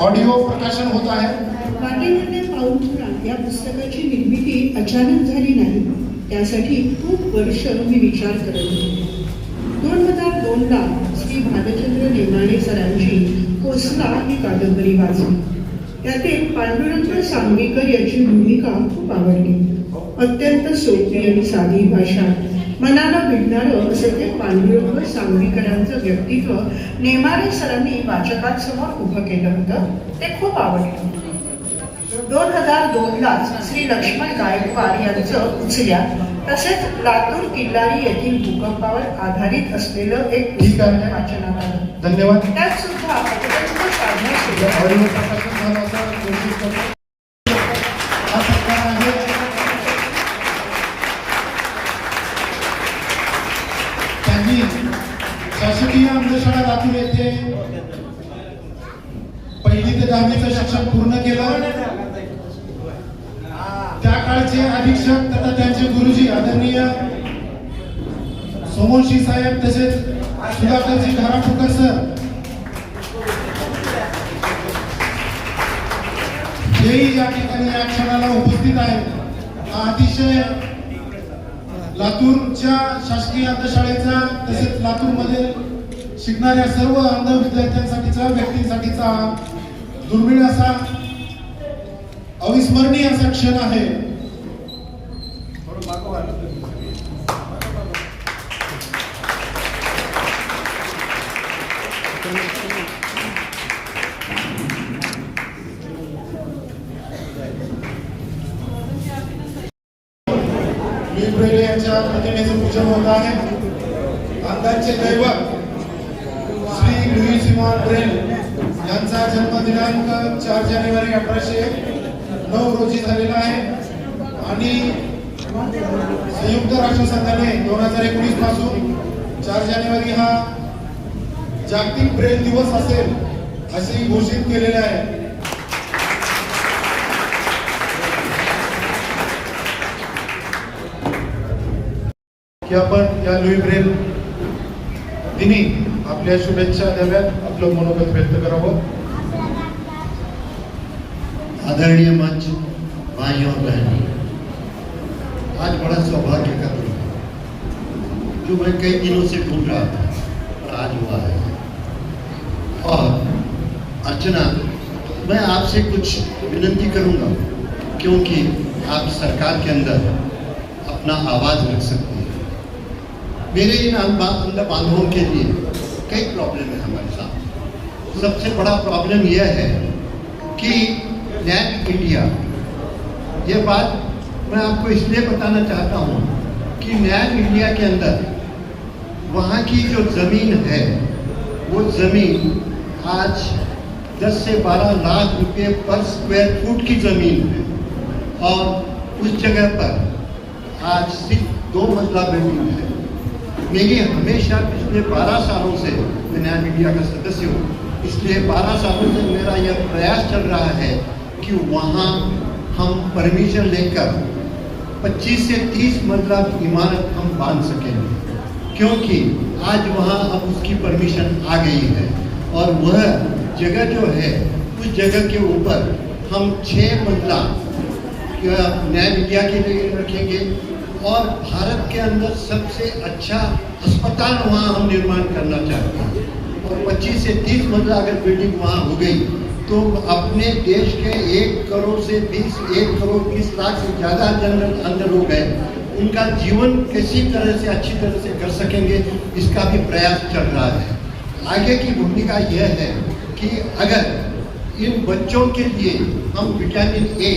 Audio प्रकाशन होत आहे. पाऊल या पुस्तकाची निर्मिती अचानक झाली नाही. त्यासाठी खूप वर्ष मी विचार करत होते. दोन हजार दोनला श्री भालचंद्र नेमाणे सरांची कोसला ही कादंबरी वाचली. त्यातील पांडुरंग सांगवीकर याची भूमिका खूप आवडली. अत्यंत सोपी आणि साधी भाषा. मनाला भिडणारं असं ते पांडुरंग सांगवीकरांचं व्यक्तित्व नेमाणे सरांनी वाचकांसमोर उभं केलं होतं ते खूप आवडलं. दोन हजार दोनलाच श्री लक्ष्मण गायकवाड यांचं उचल्या तसेच लातूर किल्लारी येथील भूकंपावर आधारित असलेलं एक. पुस्तक वाचनात आलं धन्यवाद. त्यात सुद्धा सोमोशी साहेब तसेच सुधाकरजी धारापूरकर सर. हेही या ठिकाणी या क्षणाला उपस्थित आहेत. हा अतिशय लातूरच्या शासकीय अंधशाळेचा तसेच लातूरमध्ये शिकणाऱ्या सर्व अंध विद्यार्थ्यांसाठीचा व्यक्तींसाठीचा दुर्मिळ असा अविस्मरणीय असा क्षण आहे. मी ब्रेले यांच्या प्रतिमेचं पूजन होत आहे. अंधांचे दैवत श्री लुई सिमॉन ब्रेल यांचा जन्म दिनांक चार जानेवारी अठराशे नऊ रोजी झालेला आहे. आणि संयुक्त राष्ट्रसंघाने दोन हजार एकोणीसपासून चार जानेवारी हा जागतिक ब्रेल दिवस असेल असेही घोषित केलेले आहे. की आपण या लुई ब्रेल दिनी आपल्या शुभेच्छा द्याव्यात. आपलं मनोगत व्यक्त करावं. आदरणीय मंच भाइयों और बहनों आज बड़ा सौभाग्य का दिन जो मैं कई दिनों से ढूंढ रहा था और आज हुआ है। और अर्चना, मैं आपसे कुछ विनती करूँगा, क्योंकि आप सरकार के अंदर अपना आवाज़ रख सकते हैं। मेरे इन अंध बांधवों के लिए कई प्रॉब्लम है हमारे साथ। सबसे बड़ा प्रॉब्लम यह है कि नैट इंडिया ये बात मैं आपको इसलिए बताना चाहता हूँ कि नैट इंडिया के अंदर वहाँ की जो ज़मीन है, वो ज़मीन आज 10 से 12 लाख रुपए पर स्क्वायर फुट की ज़मीन है। और उस जगह पर आज सिर्फ़ दो मंजिला बिल्डिंग है। मेरी हमेशा पिछले 12 सालों से मैं न्याय मीडिया का सदस्य हूँ। इसलिए 12 सालों से मेरा यह प्रयास चल रहा है कि वहाँ हम परमिशन लेकर 25 से 30 मंजिला इमारत हम बाँध सकेंगे क्योंकि आज वहाँ अब उसकी परमिशन आ गई है। और वह जगह जो है, उस जगह के ऊपर हम छः मंजिला न्याय मीडिया के लिए रखेंगे। और भारत के अंदर सबसे अच्छा अस्पताल वहाँ हम निर्माण करना चाहते हैं। और 25 से 30 मंजिला अगर बिल्डिंग वहाँ हो गई तो अपने देश के एक करोड़ से बीस, एक करोड़ बीस लाख से ज़्यादा जनरल अंदर लोग हैं उनका जीवन किसी तरह से, अच्छी तरह से कर सकेंगे, इसका भी प्रयास चल रहा है। आगे की भूमिका यह है कि अगर इन बच्चों के लिए हम विटामिन ए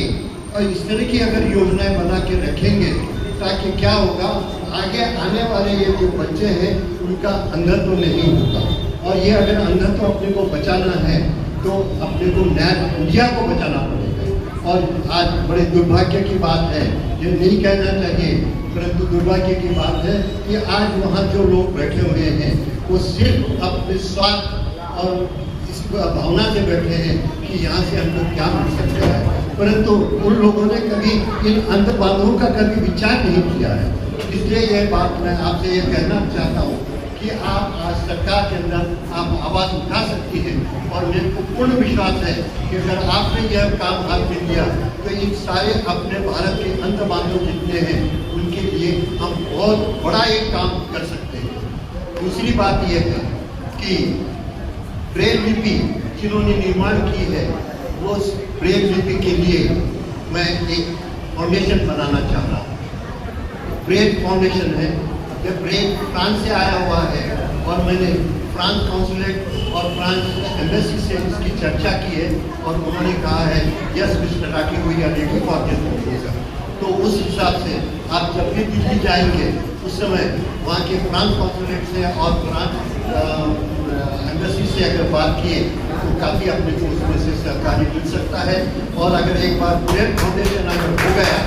और इस तरह की अगर योजनाएँ बना के रखेंगे ताकि क्या होगा, आगे आने वाले ये जो बच्चे हैं, उनका अंधत्व नहीं होगा। और ये अगर अंधत्व अपने को बचाना है तो अपने को नया इंडिया को बचाना पड़ेगा। और आज बड़े दुर्भाग्य की बात है, ये नहीं कहना चाहिए, परंतु दुर्भाग्य की बात है कि आज वहाँ जो लोग बैठे हुए हैं, वो सिर्फ़ अपने स्वार्थ और इस भावना से बैठे हैं कि यहाँ से हमको क्या मिल सकता है। परंतु उन लोगों ने कभी इन बांधवों का कभी विचार नहीं किया है। इसलिए यह बात मैं आपसे ये कहना चाहता हूँ कि आप आज सरकार के अंदर आप आवाज़ उठा सकती हैं और मेरे को पूर्ण विश्वास है कि अगर आपने यह काम हाथ में लिया तो इन सारे अपने भारत के बांधव जितने हैं, उनके लिए हम बहुत बड़ा एक काम कर सकते हैं। दूसरी बात यह है कि ब्रेल लिपि जिन्होंने निर्माण की है उस ब्रेल लिपि के लिए मैं एक फाउंडेशन बनाना चाह रहा हूँ। ब्रेल फाउंडेशन है। यह ब्रेल फ्रांस से आया हुआ है और मैंने फ्रांस काउंसिलेट और फ्रांस एम्बेसी से इसकी चर्चा की है और उन्होंने कहा है yes mister Rathi we are ready for तो उस हिसाब से आप जब भी दिल्ली जाएँगे, उस समय वहाँ के फ्रांस कॉन्सुलेट से और फ्रांस एम्बेसी से अगर बात किए तो काफ़ी अपने को उसमें से सहकारी मिल सकता है। और अगर एक बार ब्रेड फाउंडेशन अगर हो गया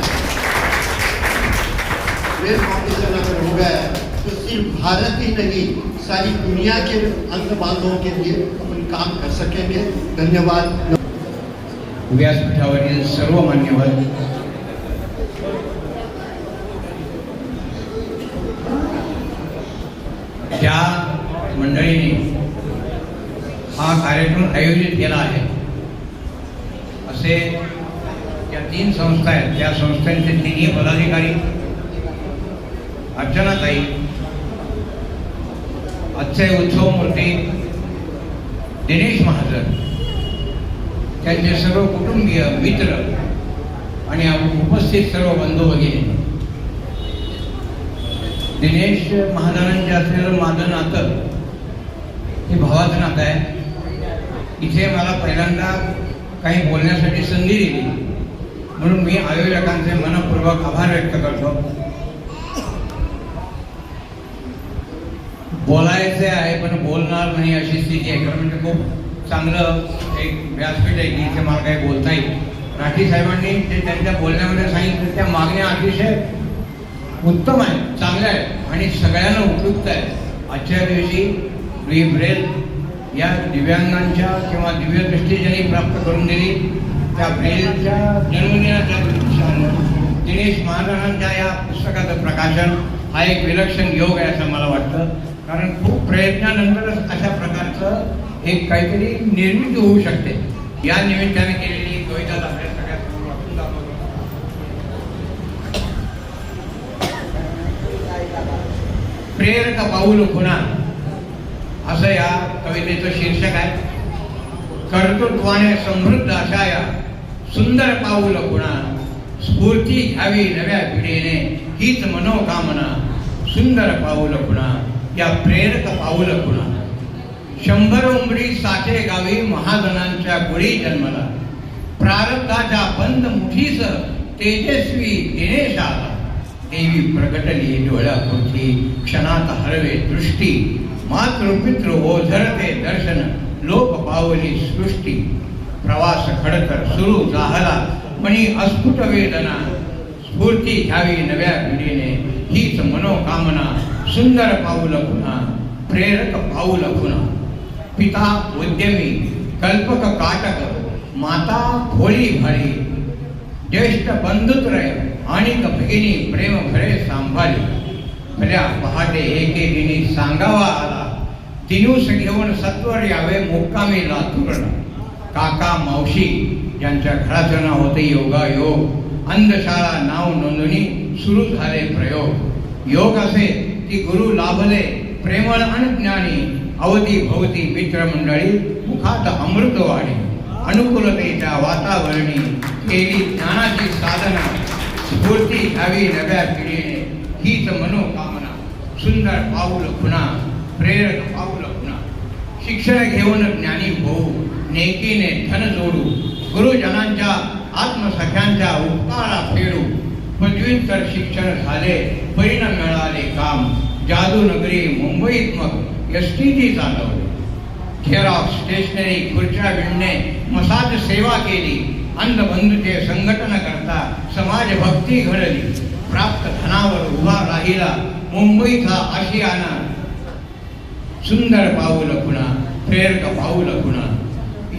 ब्रेड फाउंडेशन अगर हो गया तो सिर्फ़ भारत ही नहीं, सारी दुनिया के अंग बांधवों के लिए अपन काम कर सकेंगे। धन्यवाद। व्यासपीठावरील सर्व मान्यवर ज्या मंडळीने हा कार्यक्रम आयोजित केला आहे. असे त्या तीन संस्था आहेत. त्या संस्थांचे तिन्ही पदाधिकारी अर्चनाताई अक्षय उत्सव मूर्ती दिनेश महाजन त्यांचे सर्व कुटुंबीय मित्र आणि उपस्थित सर्व बंधू भगिनी. दिनेश महाजनांचे असलेलं माझं नातं हे भावाचं नातं आहे. इथे मला पहिल्यांदा काही बोलण्यासाठी संधी दिली. म्हणून मी आयोजकांचे मनपूर्वक आभार व्यक्त करतो. बोलायचे आहे पण बोलणार नाही अशी स्थिती आहे. कारण म्हणजे खूप चांगलं एक व्यासपीठ आहे की इथे मला काही बोलता येईल. राठी साहेबांनी ते त्यांच्या बोलण्यामध्ये सांगितलं. त्या मागण्या अतिशय उत्तम आहे चांगल्या आहे आणि सगळ्यांना उपयुक्त आहे आजच्या दिवशी ब्रेल या दिव्यांगांच्या किंवा दिव्यदृष्टी ज्यांनी प्राप्त करून दिली. त्या ब्रेलच्या जन्मदिनाच्या दिवसानं दिनेश महाराजांच्या या पुस्तकाचं प्रकाशन हा एक विलक्षण योग आहे असं मला वाटतं. कारण खूप प्रयत्नानंतरच अशा प्रकारचं एक काहीतरी निर्मिती होऊ शकते. या निमित्ताने केलेली कविता आपल्या सगळ्यात वाचून दाखवतो. प्रेरक पाऊल खुणा. असं या कवितेचं शीर्षक आहे. कर्तृत्वाने समृद्ध अशा या सुंदर पाऊल गुणा स्फूर्ती घ्यावी नव्या पिढीने हीच मनोकामना. सुंदर पाऊल गुणा या प्रेरक पाऊल गुणा शंभर उमरी साचे गावी महाजनांच्या गुढी जन्मला. प्रारब्धाच्या बंद मुठीस तेजस्वी दिनेश आला. देवी प्रगटली डोळ्यापुरती. क्षणात हरवे दृष्टी. मातृपितृ ओझरते दर्शन. लोक पावली सृष्टी. प्रवास खडतर सुरू झाला मणी अस्फुट वेदना. स्फूर्ती घ्यावी नव्या पिढीने. हीच मनोकामना. सुंदर पाऊल पुन्हा प्रेरक पाऊल पुन्हा पिता उद्यमी. कल्पक काटक. माता भोळी भारी. ज्येष्ठ बंधुत्रय. आणि भगिनी प्रेम भरे सांभाळी भल्या पहाटे एके दिनी सांगावा आला. दिनूस घेऊन सत्वर यावे मुक्कामी लातूरण काका मावशी यांच्या घराचं नाव होते योगा योग अंधशाळा नाव नोंदणी सुरू झाले प्रयोग. योग असे की गुरु लाभले. प्रेमळ आणि ज्ञानी भवती भोवती मित्रमंडळी मुखात अमृतवाणी अनुकूलतेच्या वातावरणी केली ज्ञानाची साधना. स्फूर्ती घ्यावी नव्या पिढीने. हीच मनोकामना. सुंदर पाऊल खुणा प्रेरक पाऊल खुणा. शिक्षण घेऊन ज्ञानी होऊ नेकीने धन जोडू. गुरुजनांच्या आत्मसख्यांच्या उपकारा फेडू. पदव्युत्तर शिक्षण झाले परिणाम मिळाले काम. जादू नगरी मुंबईत मग एस टी टी चालवली झेरॉक्स स्टेशनरी खुर्च्या विणणे मसाज सेवा केली. अंधबंधूचे संघटन करता समाज भक्ती घडली. प्राप्त धनावर उभा राहिला मुंबईचा आशियाना. सुंदर पाऊल खुणा प्रेरक पाऊल खुणा.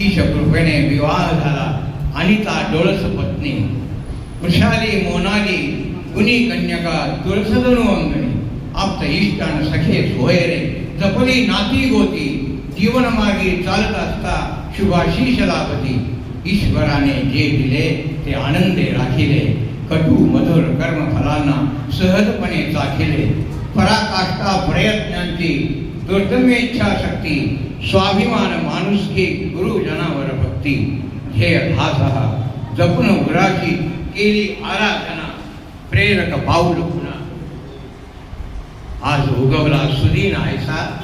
ईश कृपेने विवाह झाला अनिता डोळस पत्नी. वृषाली मोनाली गुणी कन्यका तुळसदनु अंगणी. आप्त इष्टान सखे सोयरे. जपली नाती गोती जीवन चालत असता शुभाशीष लाभती. ईश्वराने जे दिले ते आनंदे राखिले. कटू मधुर कर्मफलांना सहजपणे चाखिले. पराकाष्ठा प्रयत्नांची दुर्दम्य इच्छा शक्ती स्वाभिमान माणुसकी गुरुजनावर भक्ती. ध्येय भास जपून उराची केली आराधना प्रेरक पाऊल पुन्हा आज उगवला सुदीन आयसा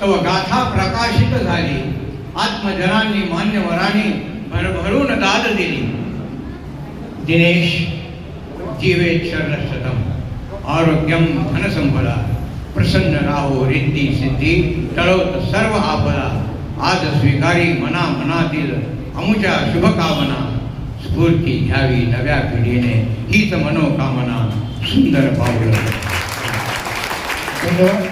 तव गाथा प्रकाशित झाली. आत्मजनांनी मान्यवरांनी भरभरून दाद दिली. दिनेश जीवे शरणशतम आरोग्यम धनसंपदा प्रसन्न राहो रिद्धी सिद्धी. टळवत सर्व आपला आज स्वीकारी मना मनातील अमुच्या शुभकामना. स्फूर्ती घ्यावी नव्या पिढीने. हीच मनोकामना. सुंदर पावलं. धन्यवाद.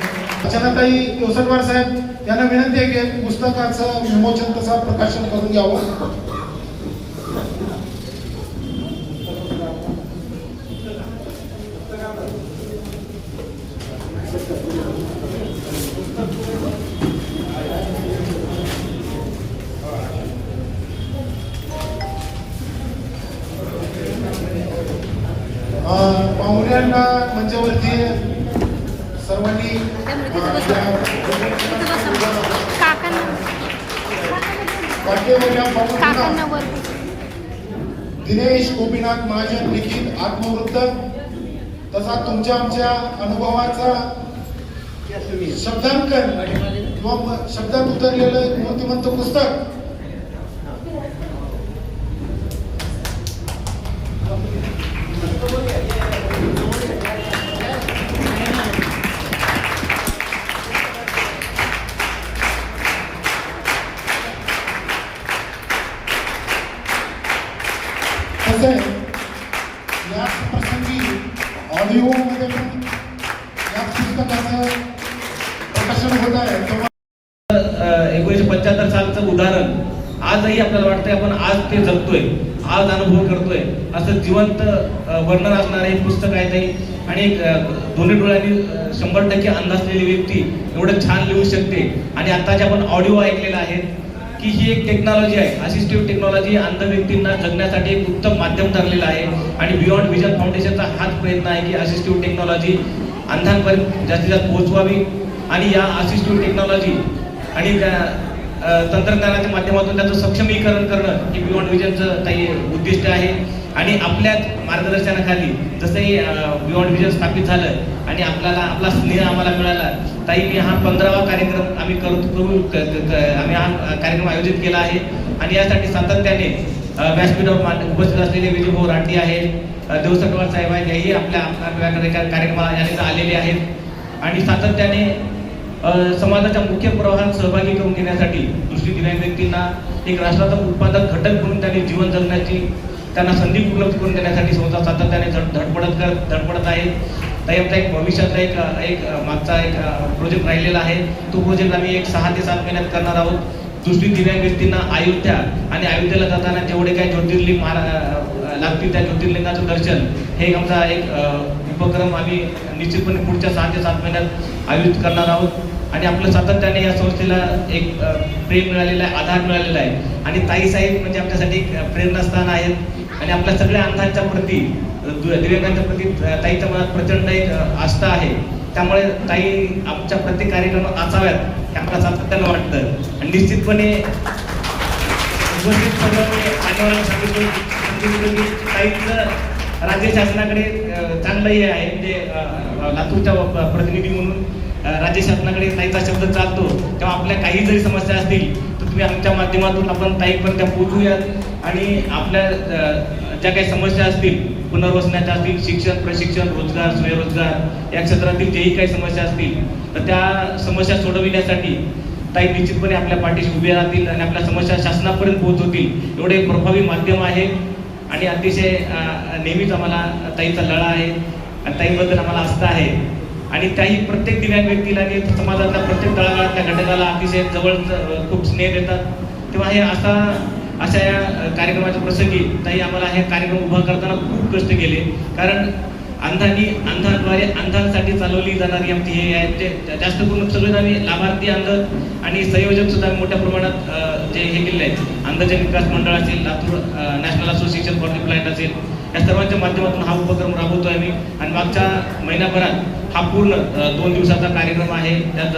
अर्चनाताई योसटवार साहेब यांना विनंती आहे की पुस्तकाचं विमोचन तसा प्रकाशन करून घ्यावं पाहुण्यांना मंचावरती सर्वांनी दिनेश गोपीनाथ महाजन लिखित आत्मवृत्त. तसा तुमच्या आमच्या अनुभवाचा शब्दांकन किंवा शब्दात उतरलेलं एक मूर्तिमंत पुस्तक कसं आहे याच प्रसंगी ऑडिओमध्ये पण याच पुस्तकाचं प्रकाशन होत आहे. तेव्हा पंच्याहत्तर सालचं उदाहरण आजही आपल्याला वाटतंय आपण आज ते जगतोय आज अनुभव करतोय. असं जिवंत वर्णन असणारं एक पुस्तक आहे ते. आणि एक दोन्ही डोळ्यांनी शंभर टक्के अंदाजलेली व्यक्ती एवढं छान लिहू शकते. आणि आता जे आपण ऑडिओ ऐकलेला आहे. की ही एक टेक्नॉलॉजी आहे. असिस्टिव्ह टेक्नॉलॉजी अंध व्यक्तींना जगण्यासाठी एक उत्तम माध्यम ठरलेलं आहे. आणि बियॉन्ड विजन फाउंडेशनचा हाच प्रयत्न आहे की असिस्टिव्ह टेक्नॉलॉजी अंधांपर्यंत जास्तीत जास्त पोहोचवावी. आणि या असिस्टिव्ह टेक्नॉलॉजी आणि तंत्रज्ञानाच्या माध्यमातून त्याचं सक्षमीकरण करणं हे बियॉन्ड विजनचं काही उद्दिष्ट आहे. आणि आपल्याच मार्गदर्शनाखाली जसंही बियॉन्ड विजन स्थापित झालं आणि आपल्याला आपला स्नेह आम्हाला मिळाला ताई मी हा पंधरावा कार्यक्रम आम्ही करू करू आम्ही हा कार्यक्रम आयोजित केला आहे. आणि यासाठी सातत्याने व्यासपीठावर उपस्थित असलेले विजयभाऊ राठी आहेत. देवसटवार साहेब आहेत हेही आपल्या कार्यक्रमाला याने आलेले आहेत. आणि सातत्याने समाजाच्या मुख्य प्रवाहात सहभागी करून घेण्यासाठी दृष्टी दिलेल्या व्यक्तींना एक राष्ट्राचा उत्पादक घटक म्हणून त्यांनी जीवन जगण्याची त्यांना संधी उपलब्ध करून देण्यासाठी संस्था सातत्याने धडपडत करत धडपडत आहे. ताई आमचा एक भविष्यातला एक एक मागचा एक प्रोजेक्ट राहिलेला आहे. तो प्रोजेक्ट आम्ही एक सहा ते सात महिन्यात करणार आहोत. दुसरी दिव्यांग व्यक्तींना अयोध्या आणि अयोध्येला जाताना जेवढे काही ज्योतिर्लिंग महारा लागतील त्या ज्योतिर्लिंगाचं दर्शन हे आमचा एक उपक्रम आम्ही निश्चितपणे पुढच्या सहा ते सात महिन्यात आयोजित करणार आहोत. आणि आपलं सातत्याने या संस्थेला एक प्रेम मिळालेला आहे आधार मिळालेला आहे. आणि ताईसाहेब म्हणजे आपल्यासाठी एक प्रेरणास्थान आहेत. आणि आपल्या सगळ्या अंधांच्या प्रती दिव्यांगांच्या प्रती ताईच्या मनात प्रचंड एक आस्था आहे. त्यामुळे ताई आमच्या प्रत्येक कार्यक्रमात असाव्यात हे आपल्याला सातत्यानं वाटतं. आणि निश्चितपणे ताईचं राज्य शासनाकडे चांगलंही आहे. म्हणजे लातूरच्या प्रतिनिधी म्हणून राज्य शासनाकडे ताईचा शब्द चालतो. तेव्हा आपल्या काही जरी समस्या असतील तुम्ही आमच्या माध्यमातून आपण ताईपर्यंत त्या पोहोचूयात. आणि आपल्या ज्या काही समस्या असतील पुनर्वसनाच्या असतील शिक्षण प्रशिक्षण रोजगार स्वयंरोजगार या क्षेत्रातील जेही काही समस्या असतील तर त्या समस्या सोडविण्यासाठी ताई निश्चितपणे आपल्या पाठीशी उभे राहतील आणि आपल्या समस्या शासनापर्यंत पोहोचवतील. एवढे एक प्रभावी माध्यम आहे. आणि अतिशय नेहमीच आम्हाला ताईचा लढा आहे. आणि ताईबद्दल आम्हाला आस्था आहे. आणि त्याही प्रत्येक दिव्यांग व्यक्तीला आणि समाजातल्या प्रत्येक तळागाळातल्या घटकाला अतिशय जवळ खूप स्नेह देतात. तेव्हा हे असा अशा या कार्यक्रमाच्या प्रसंगी ताई आम्हाला हे कार्यक्रम उभा करताना खूप कष्ट केले. कारण अंधांनी अंधांद्वारे अंधांसाठी चालवली जाणारी आमची हे आहे ते जास्त करून सगळे आम्ही लाभार्थी अंध आणि संयोजक सुद्धा मोठ्या प्रमाणात जे हे केलेले आहेत. अंधजन विकास मंडळ असेल Latur national association for the blind असेल या सर्वांच्या माध्यमातून हा उपक्रम राबवतोय आम्ही. आणि मागच्या महिन्याभरात हा पूर्ण दोन दिवसाचा कार्यक्रम आहे. त्यात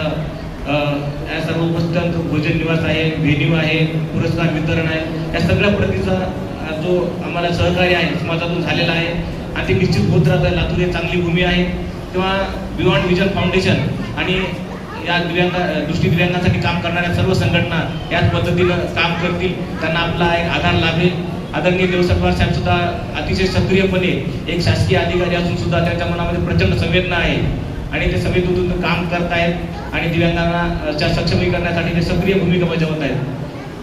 या सर्व उपस्थितांचं भोजन निवास आहे व्हेन्यू आहे पुरस्कार वितरण आहे. या सगळ्या प्रतीचा जो आम्हाला सहकार्य आहे समाजातून झालेला आहे. आणि ते निश्चित होत राहत. आहे लातूर हे चांगली भूमी आहे. तेव्हा बियॉन्ड विजन फाउंडेशन आणि या दिव्यांग दृष्टी दिव्यांगांसाठी काम करणाऱ्या सर्व संघटना याच पद्धतीनं काम करतील. त्यांना आपला एक आधार लाभेल. आदरणीय देवसरकार साहेब सुद्धा अतिशय सक्रियपणे एक शासकीय अधिकारी असून सुद्धा त्यांच्या मनामध्ये प्रचंड संवेदना आहे. आणि ते संवेदनेतून काम करतायत आणि दिव्यांगांना सक्षमीकरणासाठी ते सक्रिय भूमिका बजावत आहेत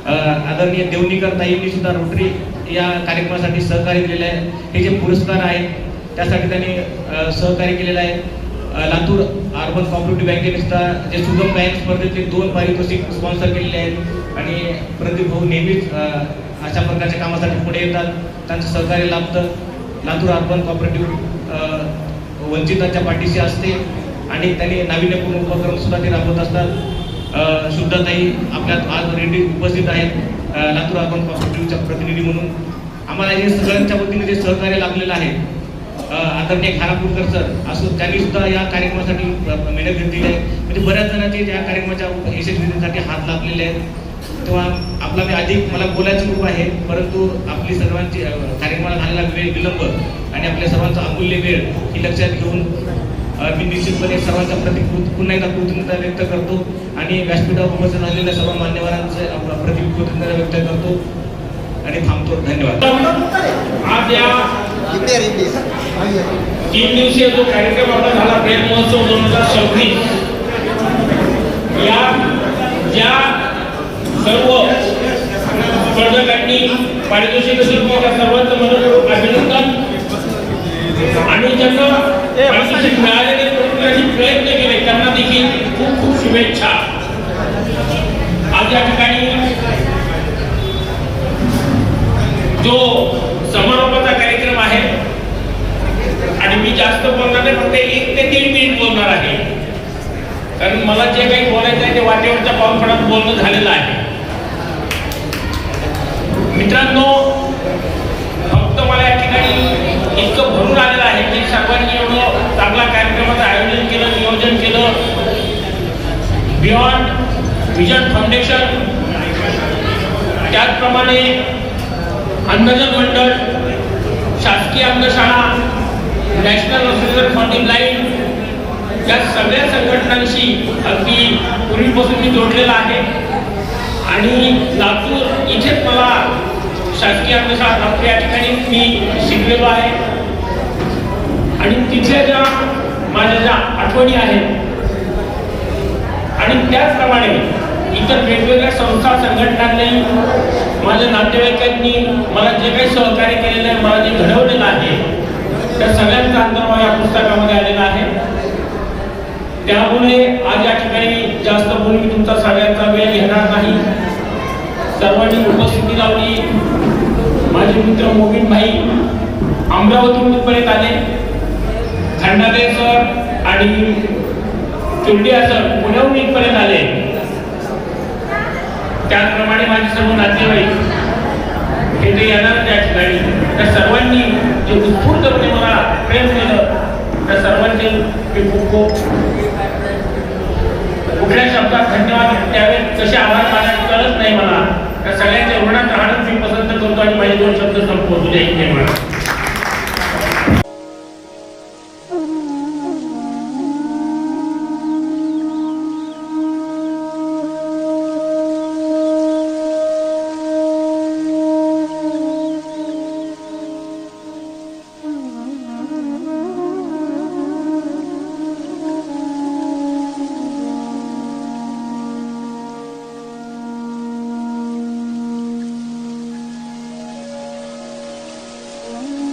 आदरणीय देवनीकर ताईंनी सुद्धा रोटरी या कार्यक्रमासाठी सहकार्य दिलेले आहे. हे जे पुरस्कार आहेत त्यासाठी त्यांनी सहकार्य केलेलं आहे. लातूर अर्बन कॉपरेटिव्ह बँकेने सुद्धा जे सुगम गायन स्पर्धेतले दोन पारितोषिक स्पॉन्सर केलेले आहेत. आणि प्रदीप भाऊ नेहमीच अशा प्रकारच्या कामासाठी पुढे येतात. त्यांचं सहकार्य लाभतं. लातूर अर्बन कॉपरेटिव्ह वंचितांच्या पाठीशी असते आणि त्यांनी नाविन्यपूर्ण उपक्रम सुद्धा ते राबवत असतात. अ, शुद्धताई आपल्यात आज रेडी उपस्थित आहेत लातूर अर्बन कॉपरेटिव्हच्या प्रतिनिधी म्हणून. आम्हाला हे सगळ्यांच्या वतीने जे सहकार्य लाभलेलं आहे आदरणीय खानापूरकर सर असो त्यांनी सुद्धा या कार्यक्रमासाठी मेहनत घेतलेली आहे. म्हणजे बऱ्याच जणांचे या कार्यक्रमाच्या यशस्वीसाठी हात लाभलेले आहेत. तेव्हा आपला मी अधिक मला बोलायचं खूप आहे परंतु आपली सर्वांची कार्यक्रमाला झालेला वेळ विलंब आणि आपल्या सर्वांचा अमूल्य वेळ ही लक्षात घेऊन मी निश्चितपणे सर्वांच्या प्रति कृत- पुन्हा एकदा कृतज्ञता व्यक्त करतो आणि व्यासपीठावर उपस्थित झालेल्या सर्व मान्यवरांचे प्रति कृतज्ञता व्यक्त करतो आणि थांबतो. धन्यवाद. आज या तीन दिवसीय जो कार्यक्रम आपला झाला प्रेम महोत्सव दोन हजार सव्वीस. या ज्या सर्व स्पर्धकांनी पारितोषिक त्या सर्वांचं मनपूर्वक अभिनंदन. आणि ज्यांना पारितोषिक मिळालेले प्रयत्न केले. त्यांना देखील खूप खूप शुभेच्छा. आज या ठिकाणी जो समारोपाचा कार्यक्रम आहे आणि मी जास्त बोलणार नाही फक्त एक ते दीड मिनिट बोलणार आहे. कारण मला जे काही बोलायचं आहे ते वाटेवरच्या पावसाळ्यात बोलणं झालेलं आहे. मित्रांनो फक्त मला या ठिकाणी इतकं भरून आलेलं आहे की सर्वांनी एवढं चांगला कार्यक्रमाचं आयोजन केलं नियोजन केलं. बियॉन्ड विजन फाउंडेशन त्याचप्रमाणे अंधजन मंडळ शासकीय अंधशाळा नॅशनल असोसिएशन फॉर द या सगळ्या संघटनांशी अगदी पूर्वीपासून मी जोडलेला आहे. आणि लातूर इथेच मला शासकीय अर्थशास्त्र या ठिकाणी मी शिकलेलो आहे. आणि तिथल्या ज्या माझ्या ज्या आठवणी आहेत आणि त्याचप्रमाणे इतर वेगवेगळ्या संस्था संघटनांनी माझ्या नातेवाईकांनी मला जे काही सहकार्य केलेलं आहे मला जे घडवलेलं आहे त्या सगळ्यांचा अंतर्भाव या पुस्तकामध्ये आलेला आहे. त्यामुळे आज या ठिकाणी जास्त बोलून मी तुमचा सगळ्यांचा वेळ घेणार नाही. सर्वांनी उपस्थिती लावली. माझे मित्र मोबिन भाई अमरावतीहून परत आले. खंडादे सर आणि चुंडिया सर पुण्याहून इथपर्यंत आले. त्याचप्रमाणे माझे सर्व नातेवाईक हे ते येणार त्या ठिकाणी त्या सर्वांनी जे उत्स्फूर्तपणे मला प्रेम केलं त्या सर्वांचे मी खूप खूप कुठल्या शब्दात धन्यवाद. द्यावे कसे आभार मानावे कळत नाही मला. त्या सगळ्यांच्या ऋणात राहणं संपवतो आणि माझे दोन शब्द संपवतो. जय हिंद जय Mm-hmm.